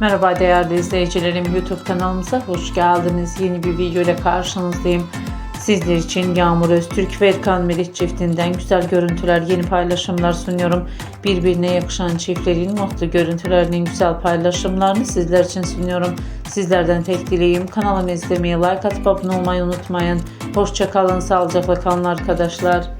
Merhaba değerli izleyicilerim YouTube kanalımıza hoş geldiniz. Yeni bir video ile karşınızdayım. Sizler için Yağmur Öztürk ve Erkan Melih çiftinden güzel görüntüler, yeni paylaşımlar sunuyorum. Birbirine yakışan çiftlerin mutlu görüntülerinin güzel paylaşımlarını sizler için sunuyorum. Sizlerden tek dileğim kanalımı izlemeyi, like atıp abone olmayı unutmayın. Hoşçakalın, sağlıcakla kalın arkadaşlar.